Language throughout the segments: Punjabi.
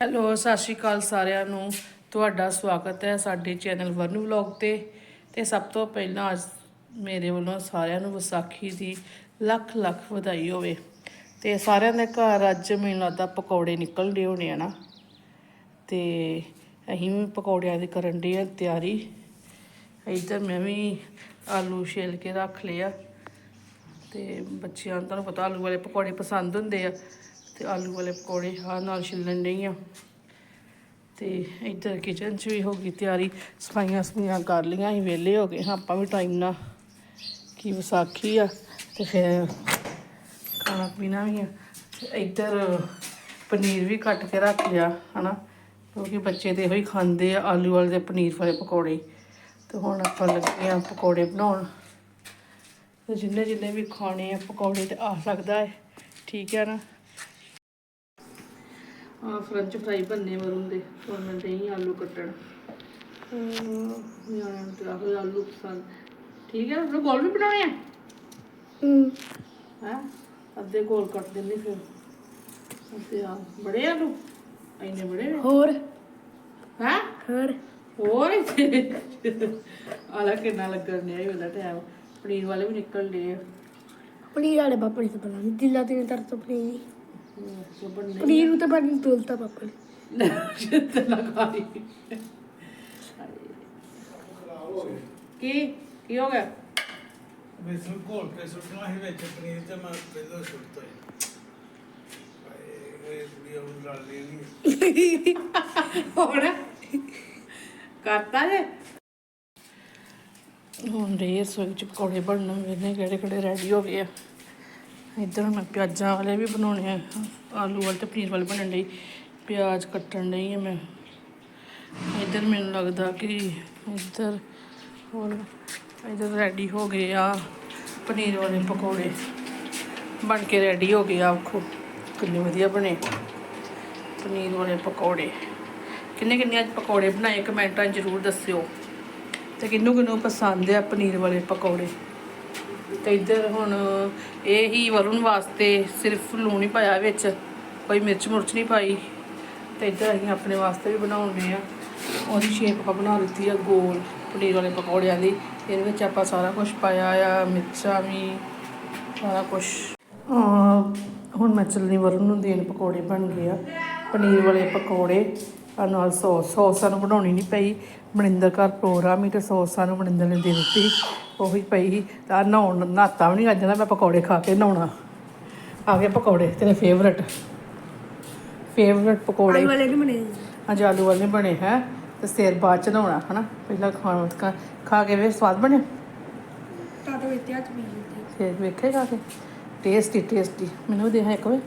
ਹੈਲੋ, ਸਤਿ ਸ਼੍ਰੀ ਅਕਾਲ ਸਾਰਿਆਂ ਨੂੰ। ਤੁਹਾਡਾ ਸਵਾਗਤ ਹੈ ਸਾਡੇ ਚੈਨਲ ਵਰਨ ਵਲੌਗ ਤੇ। ਤੇ ਸਭ ਤੋਂ ਪਹਿਲਾਂ ਅੱਜ ਮੇਰੇ ਵੱਲੋਂ ਸਾਰਿਆਂ ਨੂੰ ਵਿਸਾਖੀ ਦੀ ਲੱਖ ਲੱਖ ਵਧਾਈ ਹੋਵੇ। ਤੇ ਸਾਰਿਆਂ ਦੇ ਘਰ ਅੱਜ ਮੈਨੂੰ ਲੱਗਦਾ ਪਕੌੜੇ ਨਿਕਲਦੇ ਹੋਣੇ ਆ ਨਾ। ਤੇ ਅਸੀਂ ਵੀ ਪਕੌੜਿਆਂ ਦੀ ਕਰਨ ਦੀ ਆ ਤਿਆਰੀ। ਇੱਧਰ ਮੈਂ ਵੀ ਆਲੂ ਛਿਲ ਕੇ ਰੱਖ ਲਿਆ ਤੇ ਬੱਚਿਆਂ ਨੂੰ ਤੁਹਾਨੂੰ ਪਤਾ ਆਲੂ ਵਾਲੇ ਪਕੌੜੇ ਪਸੰਦ ਹੁੰਦੇ ਆ। ਤੇ ਆਲੂ ਵਾਲੇ ਪਕੌੜੇ ਆ ਨਾਲ ਛਿੱਲਣ ਡਈ ਆ। ਤੇ ਇੱਧਰ ਕਿਚਨ 'ਚ ਵੀ ਹੋ ਗਈ ਤਿਆਰੀ। ਸਫਾਈਆਂ ਸਫਾਈਆਂ ਕਰ ਲਈਆਂ ਅਸੀਂ, ਵਿਹਲੇ ਹੋ ਗਏ ਹਾਂ, ਆਪਾਂ ਵੀ ਟਾਈਮ ਨਾਲ ਕੀ ਵਿਸਾਖੀ ਆ ਤੇ ਫਿਰ ਖਾਣਾ ਪੀਣਾ ਵੀ ਆ। ਤੇ ਇੱਧਰ ਪਨੀਰ ਵੀ ਕੱਟ ਕੇ ਰੱਖ ਲਿਆ, ਹਨਾ। ਕਿਉਂਕਿ ਬੱਚੇ ਤੇ ਇਹੋ ਹੀ ਖਾਂਦੇ ਆ ਆਲੂ ਵਾਲੇ ਦੇ ਪਨੀਰ ਵਾਲੇ ਪਕੌੜੇ। ਤੇ ਹੁਣ ਆਪਾਂ ਲੱਗੇ ਆ ਪਕੌੜੇ ਬਣਾਉਣ। ਤੇ ਜਿੰਨੇ ਜਿੰਨੇ ਵੀ ਖਾਣੇ ਆ ਪਕੌੜੇ ਤੇ ਆ ਸਕਦਾ ਹੈ ਠੀਕ ਹੈ ਨਾ? ਫਰੰਚ ਫਰਾਈ ਬੰਨੇ ਵਰੁੰ ਦੇ। ਹੁਣ ਮੈਂ ਦਹੀਂ ਆਲੂ ਕੱਟਣ। ਨਿਆਣਿਆਂ ਨੂੰ ਤੇ ਆਹੋ ਆਲੂ ਪਸੰਦ। ਠੀਕ ਹੈ ਉਹ ਗੋਲ ਵੀ ਬਣਾਉਣੇ ਆ? ਹੂੰ ਹੈ? ਅੱਧੇ ਗੋਲ ਕੱਟ ਦਿੰਦੇ ਫਿਰ। ਅੱਧੇ ਆ ਬੜੇ ਆਲੂ? ਇੰਨੇ ਬੜੇ ਹੋਰ। ਹੈ? ਹੋਰ। ਹੋਰ? ਆਲਾ ਕਿੰਨਾ ਲੱਗਣ ਟਾਈਮ ਪਨੀਰ ਵਾਲੇ ਵੀ ਨਿਕਲ ਡੇ ਆ। ਪਨੀਰ ਵਾਲੇ ਪਾਪਾ ਨੇ ਤਾਂ ਬਣਾ ਲਈ ਦਿਲਾ ਤੇ ਤਰ ਤੋਂ ਪਨੀਰ ਸੋ ਪਨੀਰ ਨੂੰ ਤਾਂ ਬਣ ਤੋਲਤਾ ਪਾਪਾ ਨੇ। ਕੀ? ਕੀ ਹੋ ਗਿਆ? ਬੇਸਨ ਘੋਲ ਕੇ ਸੁੱਟਣਾ ਸੀ ਵਿੱਚ ਪਨੀਰ ਤੇ ਮੈਂ ਪਹਿਲਾਂ ਸੁੱਟਤਾ ਹੀ ਹਾਏ ਇਹ ਕੁੜੀ ਉਹ ਲੜ ਲੈਣੀ ਹੁਣ? ਕਰਤਾ ਜੇ? ਹੁਣ ਰੇ ਰਸੋਈ ਚ ਪਕੌੜੇ ਬਣਨ ਵੇਨੇ ਕਿਹੜੇ ਕਿਹੜੇ ਰੈਡੀ ਹੋ ਗਏ ਆ। ਇੱਧਰ ਮੈਂ ਪਿਆਜ਼ਾਂ ਵਾਲੇ ਵੀ ਬਣਾਉਣੇ ਆ। ਆਲੂ ਵਾਲੇ ਤੇ ਪਨੀਰ ਵਾਲੇ ਬਣਨ ਲਈ ਪਿਆਜ਼ ਕੱਟਣ ਲਈ ਆ ਮੈਂ। ਇੱਧਰ ਮੈਨੂੰ ਲੱਗਦਾ ਕਿ ਇੱਧਰ ਹੋਰ ਇੱਧਰ ਰੈਡੀ ਹੋ ਗਏ ਆ ਪਨੀਰ ਵਾਲੇ ਪਕੌੜੇ। ਬਣ ਕੇ ਰੈਡੀ ਹੋ ਗਏ ਆ। ਆਖੋ ਕਿੰਨੇ ਵਧੀਆ ਬਣੇ ਪਨੀਰ ਵਾਲੇ ਪਕੌੜੇ। ਕਿੰਨੇ ਕਿੰਨੇ ਅੱਜ ਪਕੌੜੇ ਬਣਾਏ, ਕਮੈਂਟਾਂ ਜ਼ਰੂਰ ਦੱਸਿਓ। ਤੇ ਕਿੰਨੂੰ ਕਿੰਨੂੰ ਪਸੰਦ ਆ ਪਨੀਰ ਵਾਲੇ ਪਕੌੜੇ? ਤੇ ਇੱਧਰ ਹੁਣ ਇਹ ਹੀ ਵਰੁਣ ਵਾਸਤੇ ਸਿਰਫ ਲੂਣ ਹੀ ਪਾਇਆ ਵਿੱਚ, ਕੋਈ ਮਿਰਚ ਮੁਰਚ ਨਹੀਂ ਪਾਈ। ਤੇ ਇੱਧਰ ਅਸੀਂ ਆਪਣੇ ਵਾਸਤੇ ਵੀ ਬਣਾਉਂਦੇ ਆ। ਉਹਦੀ ਸ਼ੇਪ ਆਪਾਂ ਬਣਾ ਦਿੱਤੀ ਆ ਗੋਲ ਪਨੀਰ ਵਾਲੇ ਪਕੌੜਿਆਂ ਦੀ। ਇਹਦੇ ਵਿੱਚ ਆਪਾਂ ਸਾਰਾ ਕੁਝ ਪਾਇਆ ਆ, ਮਿਰਚਾਂ ਵੀ, ਸਾਰਾ ਕੁਝ ਹੁਣ ਮੈਂ ਚੱਲਣੀ ਵਰੁਣ ਨੂੰ ਦੇਣ ਪਕੌੜੇ ਬਣ ਗਏ ਆ। ਪਨੀਰ ਵਾਲੇ ਪਕੌੜੇ ਨਾਲ ਸੌਸ ਸੌਸ ਸਾਨੂੰ ਬਣਾਉਣੀ ਨਹੀਂ ਪਈ। ਮਨਿੰਦਰ ਘਰ ਪ੍ਰੋਗਰਾਮ ਹੀ ਤੇ ਸੌਸ ਸਾਨੂੰ ਮਨਿੰਦਰ ਨੇ ਦੇ ਦਿੱਤੀ। ਉਹੀ ਪਈ ਸੀ। ਤਾਂ ਨਹਾਉਣ ਨਹਾਤਾ ਵੀ ਨਹੀਂ ਅੱਜ ਨਾ ਮੈਂ ਪਕੌੜੇ ਖਾ ਕੇ ਨਹਾਉਣਾ। ਆ ਗਏ ਪਕੌੜੇ ਤੇਰੇ ਫੇਵਰਟ ਫੇਵਰਟ ਪਕੌੜੇ। ਆਲੂ ਵਾਲੇ ਨਹੀਂ ਬਣੇ ਅੱਜ ਆਲੂ ਵਾਲੇ ਬਣੇ ਹੈ। ਤੇ ਸਿਰ ਬਾਅਦ ਚ ਨਹਾਉਣਾ ਹਨਾ। ਪਹਿਲਾਂ ਖਾਣ ਖਾ- ਖਾ ਕੇ ਵੇ ਸਵਾਦ ਬਣੇ? ਤਾਂ ਤਾਂ ਵਿੱਚ ਪੀ ਲਈ ਫਿਰ ਵੇਖੇ ਖਾ ਕੇ। ਟੇਸਟੀ ਟੇਸਟੀ ਮੈਨੂੰ ਵੀ ਦੇ ਹਾਂ ਇੱਕ ਵੇ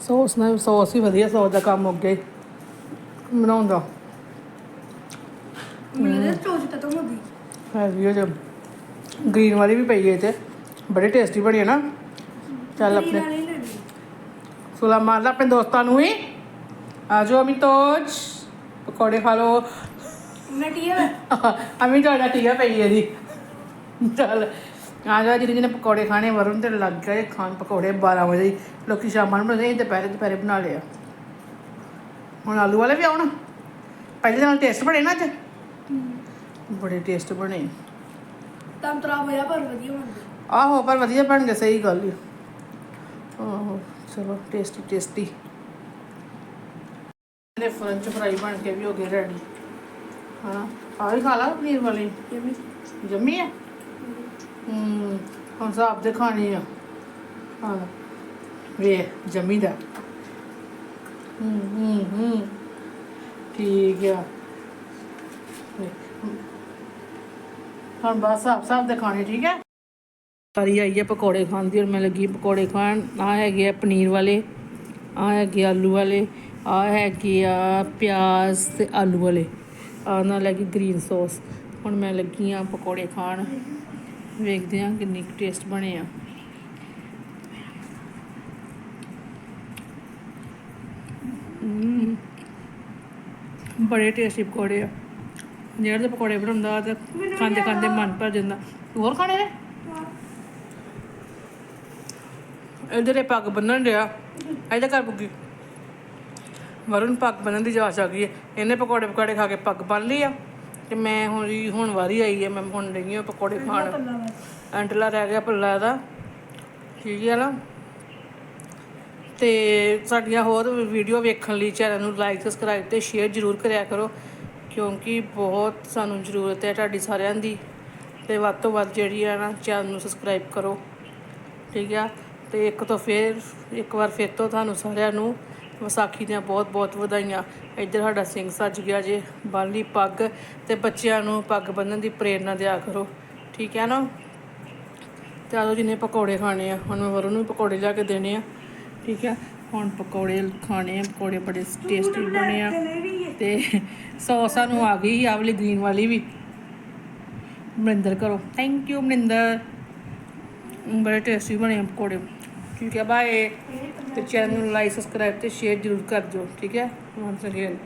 ਸੌਸ ਨਾਲ ਸੌਸ ਵੀ ਵਧੀਆ ਸੌਸ ਦਾ ਕੰਮ ਹੋ ਗਿਆ ਬਣਾਉਂਦਾ ਮੈਨੂੰ ਤਾਂ ਸੋਚ ਤਾਂ ਤੋਂ ਹੁੰਦੀ ਹੈ ਵੀ ਉਹ ਜੋ। ਗ੍ਰੀਨ ਵਾਲੀ ਵੀ ਪਈ ਹੈ ਤੇ ਬੜੇ ਟੇਸਟੀ ਬਣੀ ਹੈ ਨਾ। ਚੱਲ ਆਪਣੇ। ਸੁਲਾ ਮਾਰ ਲਾ ਆਪਣੇ ਦੋਸਤਾਂ ਨੂੰ ਹੀ। ਆ ਜਾਓ ਅਮਿਤੋਜ। ਪਕੌੜੇ ਖਾ ਲਓ। ਮੈਂ ਟੀਆ ਅਮੀ ਤੁਹਾਡਾ ਟੀਕਾ ਪਈ ਹੈ ਜੀ। ਚੱਲ। ਆ ਜਾ ਜਿਹਨੇ ਜਿਹਨੇ ਪਕੌੜੇ ਖਾਣੇ ਵਰੁਣ ਤੇ ਲੱਗ ਗਏ। ਖਾਣ ਪਕੌੜੇ 12 ਵਜੇ। ਲੋਕੀ ਸ਼ਾਮਾਂ ਨੂੰ ਬਣਾਉਂਦੇ ਸੀ ਦੁਪਹਿਰੇ ਦੁਪਹਿਰੇ ਬਣਾ ਲਿਆ। ਹੁਣ ਆਲੂ ਵਾਲੇ ਵੀ ਆਉਣ। ਪਹਿਲੇ ਨਾਲ ਟੇਸਟ ਬਣੇ ਨਾ ਅੱਜ। ਬੜੇ ਟੇਸਟ ਬਣੇ। ਤਾਂ ਤਰਾ ਹੋਇਆ ਪਰ ਵਧੀਆ ਬਣਦਾ। ਆਹੋ ਪਰ ਵਧੀਆ ਬਣ ਗਏ ਸਹੀ ਗੱਲ ਹੀ ਆਹੋ ਚਲੋ ਟੇਸਟੀ ਟੇਸਟੀ ਨੇ ਫਰੰਚ ਫਰਾਈ ਬਣ ਕੇ ਵੀ ਹੋ ਗਏ ਰੈਡੀ ਹਾਂ ਆ ਵੀ ਖਾ ਲਾ ਪਨੀਰ ਵਾਲੀ। ਯਮੀ ਜੰਮੀ ਆ? ਹੂੰ ਹੁਣ ਸਾਬ ਦੇ ਖਾਣੇ ਆ। ਹਾਂ ਵੇ ਜੰਮੀ ਦਾ। ਹੂੰ ਹੂੰ ਹੂੰ। ਠੀਕ ਆ। ਹੂੰ। ਹੁਣ ਬਸ ਸਾਬ ਸਾਬ ਦੇ ਖਾਣੇ, ਠੀਕ ਹੈ? ਸਾਰੀ ਆਈ ਹੈ ਪਕੌੜੇ ਖਾਣ ਦੀ ਔਰ ਮੈਂ ਲੱਗੀ ਪਕੌੜੇ ਖਾਣ। ਆ ਹੈਗੇ ਆ ਪਨੀਰ ਵਾਲੇ ਆ ਹੈਗੇ ਆਲੂ ਵਾਲੇ ਆ ਹੈਗੇ ਆ ਪਿਆਜ਼ ਤੇ ਆਲੂ ਵਾਲੇ। ਆ ਨਾਲ ਲੱਗੀ ਗ੍ਰੀਨ ਸੌਸ। ਹੁਣ ਮੈਂ ਲੱਗੀ ਆ ਪਕੌੜੇ ਖਾਣ। ਵੇਖਦੇ ਆ ਕਿੰਨੀ ਟੇਸਟ ਬਣੇ ਆ। ਬੜੇ ਟੇਸਟੀ ਪਕੌੜੇ ਆ। ਜਿਹੜੇ ਦੇ ਪਕੌੜੇ ਬਣਾਉਂਦਾ ਤੇ ਖਾਂਦੇ ਖਾਂਦੇ ਮਨ ਭਰ ਜਾਂਦਾ। ਹੋਰ ਖਾਣੇ ਨੇ? ਇਧਰ ਇਹ ਪੱਗ ਬੰਨਣ ਡਿਆ। ਇਹਦੇ ਘਰ ਪੁੱਗੀ। ਵਰੁਣ ਪੱਗ ਬੰਨਣ ਦੀ ਜਾਚ ਆ ਗਈ ਹੈ। ਇਹਨੇ ਪਕੌੜੇ ਪਕਾੜੇ ਖਾ ਕੇ ਪੱਗ ਬੰਨ ਲਈ ਆ। ਤੇ ਮੈਂ ਹੁਣ ਜੀ ਹੁਣ ਵਾਰੀ ਆਈ ਹੈ। ਮੈਂ ਹੁਣ ਲੱਗੀ ਹਾਂ ਪਕੌੜੇ ਖਾਣ। ਅੰਟਲਾ ਰਹਿ ਗਿਆ ਪੱਲਾ ਦਾ। ਠੀਕ ਹੈ ਨਾ? ਤੇ ਸਾਡੀਆਂ ਹੋਰ ਵੀਡੀਓ ਵੇਖਣ ਲਈ ਚੈਨਲ ਨੂੰ ਲਾਈਕ ਸਬਸਕ੍ਰਾਈਬ ਤੇ ਸ਼ੇਅਰ ਜ਼ਰੂਰ ਕਰਿਆ ਕਰੋ। ਕਿਉਂਕਿ ਬਹੁਤ ਸਾਨੂੰ ਜ਼ਰੂਰਤ ਹੈ ਤੁਹਾਡੀ ਸਾਰਿਆਂ ਦੀ। ਤੇ ਵੱਧ ਤੋਂ ਵੱਧ ਜਿਹੜੀ ਹੈ ਨਾ ਚੈਨਲ ਨੂੰ ਸਬਸਕ੍ਰਾਈਬ ਕਰੋ। ਠੀਕ ਆ? ਤੇ ਇੱਕ ਤੋਂ ਫੇਰ, ਇੱਕ ਵਾਰ ਫਿਰ ਤੋਂ ਤੁਹਾਨੂੰ ਸਾਰਿਆਂ ਨੂੰ ਵਿਸਾਖੀ ਦੀਆਂ ਬਹੁਤ ਬਹੁਤ ਵਧਾਈਆਂ। ਇੱਧਰ ਸਾਡਾ ਸਿੰਘ ਸੱਜ ਗਿਆ ਜੇ, ਬਾਲੀ ਪੱਗ ਤੇ ਬੱਚਿਆਂ ਨੂੰ ਪੱਗ ਬੰਨਣ ਦੀ ਪ੍ਰੇਰਣਾ ਦਿਆ ਕਰੋ। ਠੀਕ ਹੈ ਨਾ? ਤੇ ਆਲੋ ਜਿਹਨੇ ਪਕੌੜੇ ਖਾਣੇ ਆ। ਹੁਣ ਮੈਂ ਵਰੁਣ ਨੂੰ ਪਕੌੜੇ ਲਿਆ ਕੇ ਦੇਣੇ ਆ। ਠੀਕ ਹੈ ਹੁਣ ਪਕੌੜੇ ਖਾਣੇ ਆ, ਪਕੌੜੇ ਬੜੇ ਟੇਸਟੀ ਬਣੇ ਆ। ਤੇ ਸੌਸ ਸਾਨੂੰ ਆ ਗਈ ਆ ਵਾਲੀ ਗ੍ਰੀਨ ਵਾਲੀ ਵੀ। ਮਨਿੰਦਰ ਕਰੋ। Thank you Maninder. ਬੜੇ ਟੇਸਟੀ ਬਣੇ ਪਕੌੜੇ। ਠੀਕ ਹੈ ਬਾਏ ਤੇ ਚੈਨਲ ਨੂੰ ਲਾਈਕ ਸਬਸਕ੍ਰਾਈਬ ਤੇ ਸ਼ੇਅਰ ਜ਼ਰੂਰ ਕਰ ਦਿਓ, ਠੀਕ ਹੈ? Once again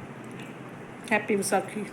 happy Vaisakhi.